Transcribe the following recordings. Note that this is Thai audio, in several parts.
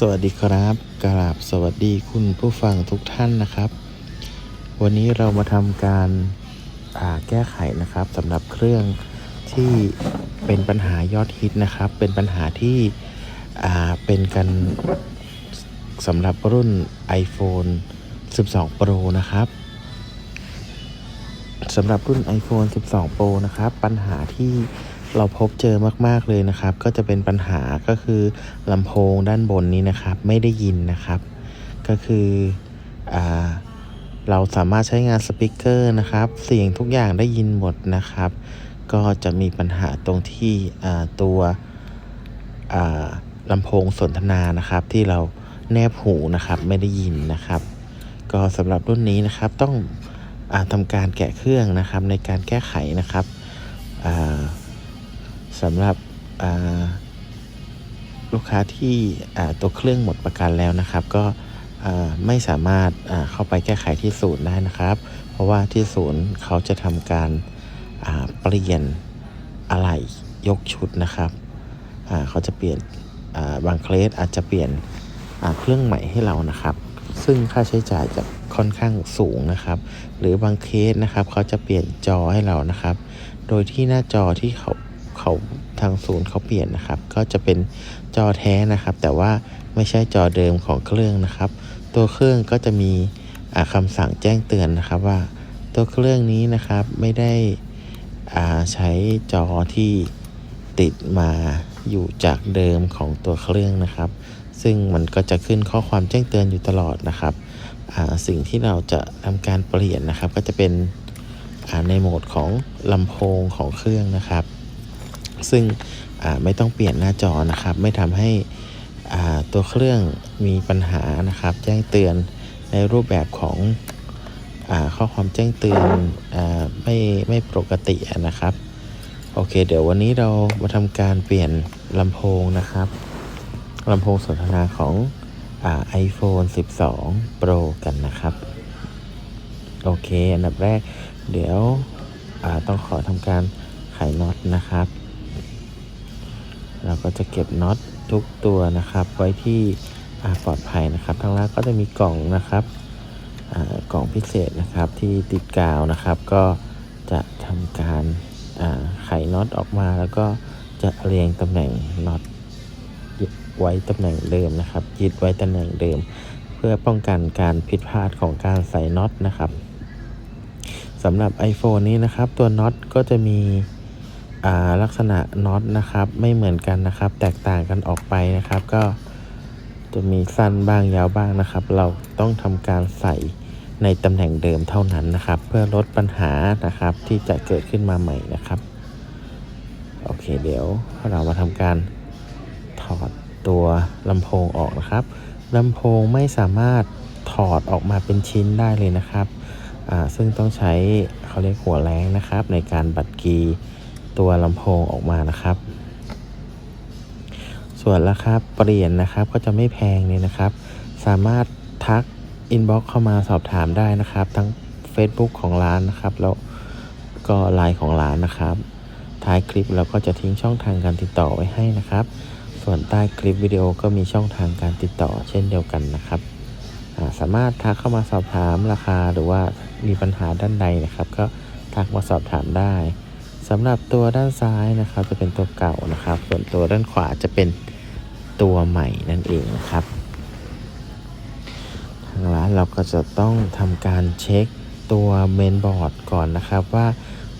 สวัสดีครับกราบสวัสดีคุณผู้ฟังทุกท่านนะครับ วันนี้เรามาทำการาแก้ไขนะครับสำหรับเครื่องที่เป็นปัญหายอดฮิตนะครับ เป็นปัญหาที่เป็นกันสำหรับรุ่น iPhone 12 Pro นะครับสำหรับรุ่น iPhone 12 Pro นะครับ ปัญหาที่ เราพบเจอมาก ๆ เลยนะครับ ก็จะเป็นปัญหาก็คือลำโพงด้านบนนี้นะครับ ไม่ได้ยินนะครับ ก็คืออเราสามารถใช้งานสปีกเกอร์นะครับ เสียงทุกอย่างได้ยินหมดนะครับ ก็จะมีปัญหาตรงที่ตัวลำโพงสนทนานะครับ ที่เราแนบหูนะครับไม่ได้ยินนะครับ ก็สำหรับรุ่นนี้นะครับต้องอทำการแกะเครื่องนะครับในการแก้ไขนะครับ สำหรับลูกค้าที่ตัวเครื่องหมดประกันแล้วนะครับ ก็ไม่สามารถเข้าไปแก้ไขที่ศูนย์ได้นะครับ เพราะว่าที่ศูนย์เขาจะทำการเปลี่ยนอะไหล่ยกชุดนะครับเขาจะเปลี่ยนบางเคสอาจจะเปลี่ยนเครื่องใหม่ให้เรานะครับ ซึ่งค่าใช้จ่ายจะค่อนข้างสูงนะครับ หรือบางเคสนะครับเขาจะเปลี่ยนจอให้เรานะครับ โดยที่หน้าจอที่เขา เขาทางศูนย์เขาเปลี่ยนนะครับ ก็จะเป็นจอแท้นะครับ แต่ว่าไม่ใช่จอเดิมของเครื่องนะครับ ตัวเครื่องก็จะมีอ่าคำสั่งแจ้งเตือนนะครับว่า ตัวเครื่องนี้นะครับไม่ได้ใช้จอที่ติดมาอยู่จากเดิมของตัวเครื่องนะครับ ซึ่งมันก็จะขึ้นข้อความแจ้งเตือนอยู่ตลอดนะครับ สิ่งที่เราจะทำการเปลี่ยนนะครับ ก็จะเป็นในโหมดของลำโพงของเครื่องนะครับ ซึ่งไม่ต้องเปลี่ยนหน้าจอนะครับ ไม่ทำให้ตัวเครื่องมีปัญหานะครับ แจ้งเตือนในรูปแบบของอข้อความแจ้งเตือนอไม่ไม่ปกตินะครับ โอเค เดี๋ยววันนี้เรามาทำการเปลี่ยนลำโพงนะครับลำโพงสนทนาของอ่า iPhone 12 Pro กันนะครับ โอเค อันดับแรกเดี๋ยวต้องขอทำการไขน็อตนะครับ เราก็จะเก็บน็อตทุกตัวนะครับ ไว้ที่ปลอดภัยนะครับทางร้านก็จะมีกล่องนะครับกล่องพิเศษนะครับที่ติดกาวนะครับ ก็จะทำการไขน็อตออกมาแล้วก็จะเรียงตำแหน่งน็อตไว้ตำแหน่งเดิมนะครับยึดไว้ตำแหน่งเดิม เพื่อป้องกันการผิดพลาดของการใส่น็อตนะครับสำหรับ iPhone นี้นะครับ ตัวน็อตก็จะมี ลักษณะน็อตนะครับไม่เหมือนกันนะครับ แตกต่างกันออกไปนะครับ ก็จะมีสั้นบ้างยาวบ้างนะครับ เราต้องทำการใส่ในตำแหน่งเดิมเท่านั้นนะครับ เพื่อลดปัญหานะครับที่จะเกิดขึ้นมาใหม่นะครับ โอเคเดี๋ยวเรามาทำการถอดตัวลำโพงออกนะครับลำโพงไม่สามารถถอดออกมาเป็นชิ้นได้เลยนะครับซึ่งต้องใช้เขาเรียกหัวแรงนะครับ ในการบัดกี ตัวลำโพงออกมานะครับ ส่วนราคาเปลี่ยนนะครับก็จะไม่แพงเลยนะครับ สามารถทักอินบ็อกเข้ามาสอบถามได้นะครับ ทั้ง Facebook ของร้านนะครับ แล้วก็ไลน์ของร้านนะครับ ท้ายคลิปเราก็จะทิ้งช่องทางการติดต่อไว้ให้นะครับ ส่วนใต้คลิปวิดีโอก็มีช่องทางการติดต่อเช่นเดียวกันนะครับาสามารถทักเข้ามาสอบถามราคาหรือว่ามีปัญหาด้านใดนะครับ ก็ทักมาสอบถามได้ สำหรับตัวด้านซ้ายนะครับจะเป็นตัวเก่านะครับ ส่วนตัวด้านขวาจะเป็นตัวใหม่นั่นเองนะครับ ทางร้านเราก็จะต้องทำการเช็คตัวเมนบอร์ดก่อนนะครับ ว่า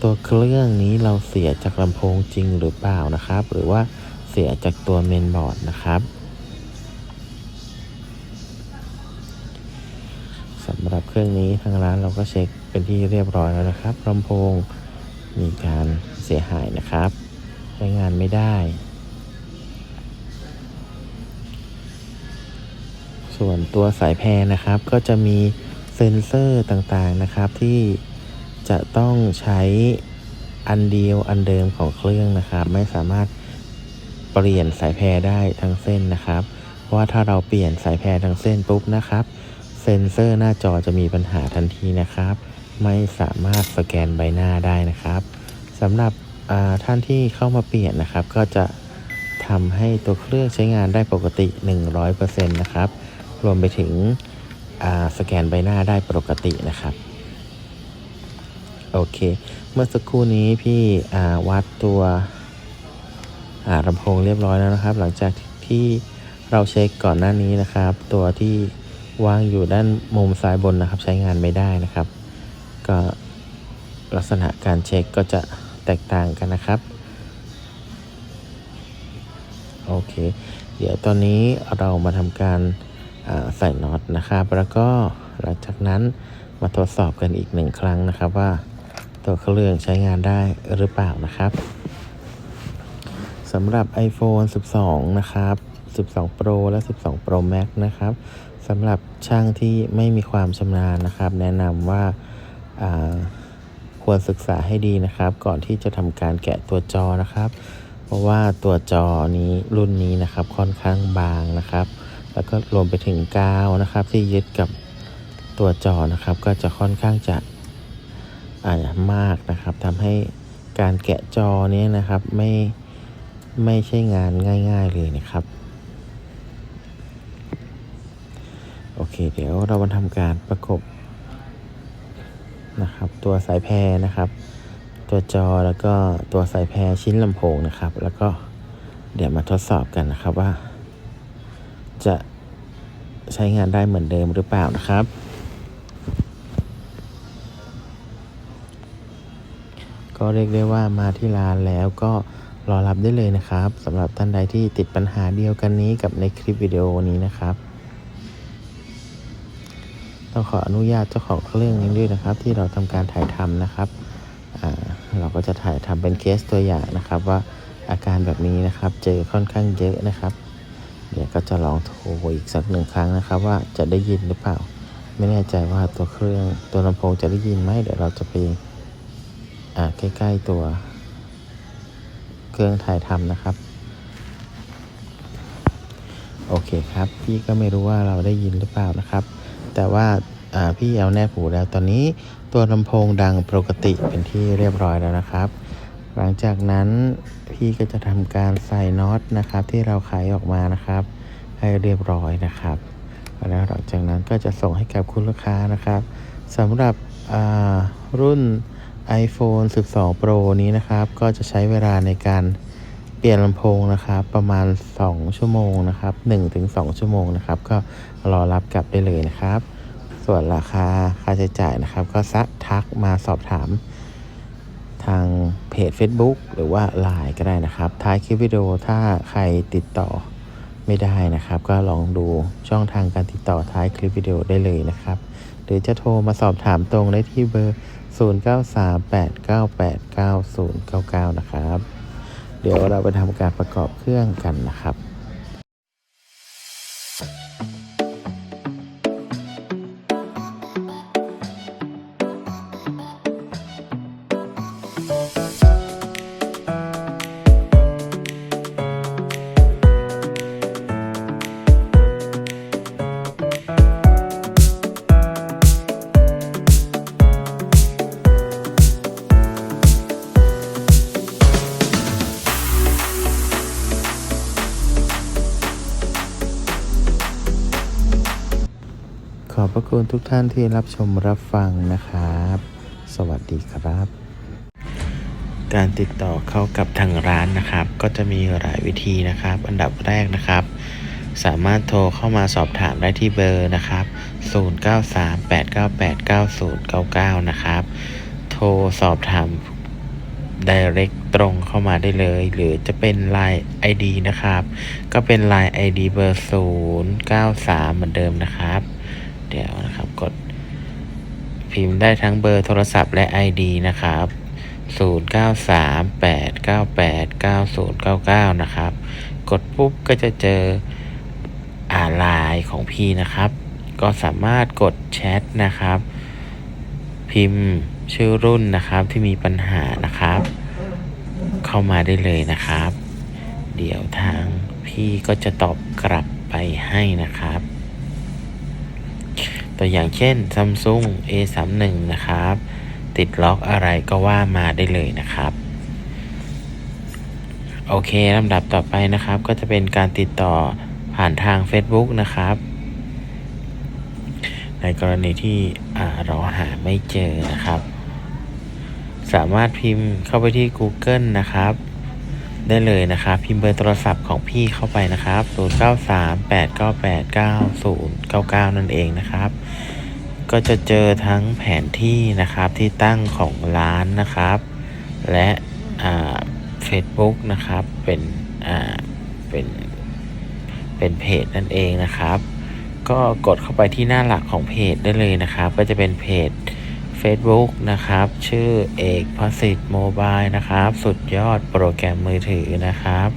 ตัวเครื่องนี้เราเสียจากลำโพงจริงหรือเปล่านะครับ หรือว่าเสียจากตัวเมนบอร์ดนะครับสำหรับเครื่องนี้ทางร้านเราก็เช็คเป็นที่เรียบร้อยแล้วนะครับลำโพง มีการเสียหายนะครับ ใช้งานไม่ได้ ส่วนตัวสายแพรนะครับก็จะมีเซ็นเซอร์ต่างๆนะครับที่จะต้องใช้อันเดียวอันเดิมของเครื่องนะครับ ไม่สามารถเปลี่ยนสายแพรได้ทั้งเส้นนะครับ เพราะว่าถ้าเราเปลี่ยนสายแพรทั้งเส้นปุ๊บนะครับ เซ็นเซอร์หน้าจอจะมีปัญหาทันทีนะครับ ไม่สามารถสแกนใบหน้าได้นะครับสำหรับท่านที่เข้ามาเปลี่ยนนะครับ ก็จะทำให้ตัวเครื่องใช้งานได้ปกติ 100%นะครับ รวมไปถึงสแกนใบหน้าได้ปกตินะครับ โอเค เมื่อสักครู่นี้พี่วัดตัวลำโพงเรียบร้อยแล้วนะครับ หลังจากที่เราเช็คก่อนหน้านี้นะครับ ตัวที่วางอยู่ด้านมุมซ้ายบนนะครับ ใช้งานไม่ได้นะครับ ก็ลักษณะการเช็คก็จะแตกต่างกันนะครับ โอเค เดี๋ยวตอนนี้เรามาทำการใส่น็อตนะครับ แล้วก็หลังจากนั้นมาทดสอบกันอีกหนึ่งครั้งนะครับว่าตัวเครื่องใช้งานได้หรือเปล่านะครับสำหรับ iPhone 12 นะครับ 12 Pro และ 12 Pro Max นะครับสำหรับช่างที่ไม่มีความชำนาญนะครับ แนะนำว่า ควรศึกษาให้ดีนะครับ ก่อนที่จะทำการแกะตัวจอนะครับ เพราะว่าตัวจอนี้รุ่นนี้นะครับค่อนข้างบางนะครับ แล้วก็รวมไปถึงกาวนะครับ ที่ยึดกับตัวจอนะครับ ก็จะค่อนข้างจะอ่ามากนะครับทำให้การแกะจอนี้นะครับไม่ไม่ใช่งานง่าย ๆเลยนะครับ โอเค เดี๋ยวเรามาทำการประกบ นะครับ ตัวสายแพรนะครับ ตัวจอแล้วก็ตัวสายแพรชิ้นลำโพงนะครับ แล้วก็เดี๋ยวมาทดสอบกันนะครับว่า จะใช้งานได้เหมือนเดิมหรือเปล่านะครับ ก็เรียกได้ว่ามาที่ร้านแล้วก็รอรับได้เลยนะครับสำหรับท่านใดที่ติดปัญหาเดียวกันนี้กับในคลิปวิดีโอนี้นะครับ ต้องขออนุญาตเจ้าของเครื่องนี้ด้วยนะครับ ที่เราทำการถ่ายทำนะครับเราก็จะถ่ายทำเป็นเคสตัวอย่างนะครับ ว่าอาการแบบนี้นะครับ เจอค่อนข้างเยอะนะครับ เดี๋ยวก็จะลองโทรอีกสักหนึ่งครั้งนะครับ ว่าจะได้ยินหรือเปล่า ไม่แน่ใจว่าตัวเครื่องตัวลำโพงจะได้ยินไหมเดี๋ยวเราจะไปใกล้ ๆตัวเครื่องถ่ายทำนะครับ โอเคครับ พี่ก็ไม่รู้ว่าเราได้ยินหรือเปล่านะครับ แต่ว่าพี่เอาแนบหูแล้วตอนนี้ตัวลำโพงดังปกติเป็นที่เรียบร้อยแล้วนะครับ หลังจากนั้นพี่ก็จะทำการใส่น็อตนะครับ ที่เราขายออกมานะครับ ให้เรียบร้อยนะครับแล้วหลังจากนั้นก็จะส่งให้กับคุณลูกค้านะครับสำหรับรุ่น iPhone 12 Pro นี้นะครับ ก็จะใช้เวลาในการ ปลี่ยนลำโพงนะครับประมาณ 2 ชั่วโมงนะครับ1-2 ชั่วโมงนะครับ ก็รอรับกลับได้เลยนะครับ ส่วนราคาค่าใช้จ่ายนะครับ ก็ซักทักมาสอบถาม ทางเพจ Facebook หรือว่า Line ก็ได้นะครับ ท้ายคลิปวิดีโอถ้าใครติดต่อไม่ได้นะครับ ก็ลองดูช่องทางการติดต่อท้ายคลิปวิดีโอได้เลยนะครับ หรือจะโทรมาสอบถามตรงได้ที่เบอร์ 0938989099 นะครับ เดี๋ยวเราไปทำการประกอบเครื่องกันนะครับ ระคุณทุกท่านที่รับชมรับฟังนะครับ สวัสดีครับ การติดต่อเข้ากับทางร้านนะครับ ก็จะมีหลายวิธีนะครับ อันดับแรกนะครับ สามารถโทรเข้ามาสอบถามได้ที่เบอร์นะครับ 0938989099 นะครับ โทรสอบถาม direct ตรงเข้ามาได้เลย หรือจะเป็น Line ID นะครับ ก็เป็น Line ID เบอร์ 093 เหมือนเดิมนะครับ เดี๋ยวนะครับ กดพิมพ์ได้ทั้งเบอร์โทรศัพท์และ ID นะครับ 0938989099 นะครับ กดปุ๊บก็จะเจออ่าไลน์ของพี่นะครับ ก็สามารถกดแชทนะครับ พิมพ์ชื่อรุ่นนะครับที่มีปัญหานะครับ เข้ามาได้เลยนะครับ เดี๋ยวทางพี่ก็จะตอบกลับไปให้นะครับ ตัวอย่างเช่น Samsung A31 นะครับ ติดล็อกอะไรก็ว่ามาได้เลยนะครับ โอเคลำดับต่อไปนะครับ ก็จะเป็นการติดต่อผ่านทาง Facebook นะครับ ในกรณีที่เราหาไม่เจอนะครับ สามารถพิมพ์เข้าไปที่ Google นะครับ ได้เลยนะครับพิมพ์เบอร์โทรศัพท์ของพี่เข้าไปนะครับ 0938989099 นั่นเองนะครับ ก็จะเจอทั้งแผนที่นะครับที่ตั้งของร้านนะครับ และอ่า Facebook นะครับเป็นเป็นเป็นเพจนั่นเองนะครับ ก็กดเข้าไปที่หน้าหลักของเพจได้เลยนะครับ ก็จะเป็นเพจ Facebook นะครับ ชื่อเอกพสิทธิ์โมบายนะครับ สุดยอดโปรแกรมมือถือนะครับ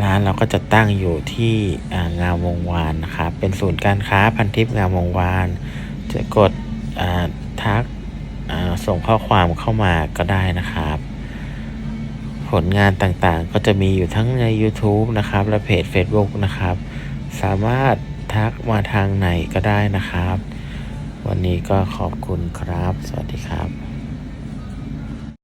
ร้านเราก็จะตั้งอยู่ที่งามวงวานนะครับ เป็นศูนย์การค้าพันทิพย์งามวงวาน จะกดทักส่งข้อความเข้ามาก็ได้นะครับ ผลงานต่างๆ ก็จะมีอยู่ทั้งใน YouTube นะครับ และเพจ Facebook นะครับ สามารถทักมาทางไหนก็ได้นะครับ วันนี้ก็ขอบคุณครับ สวัสดีครับ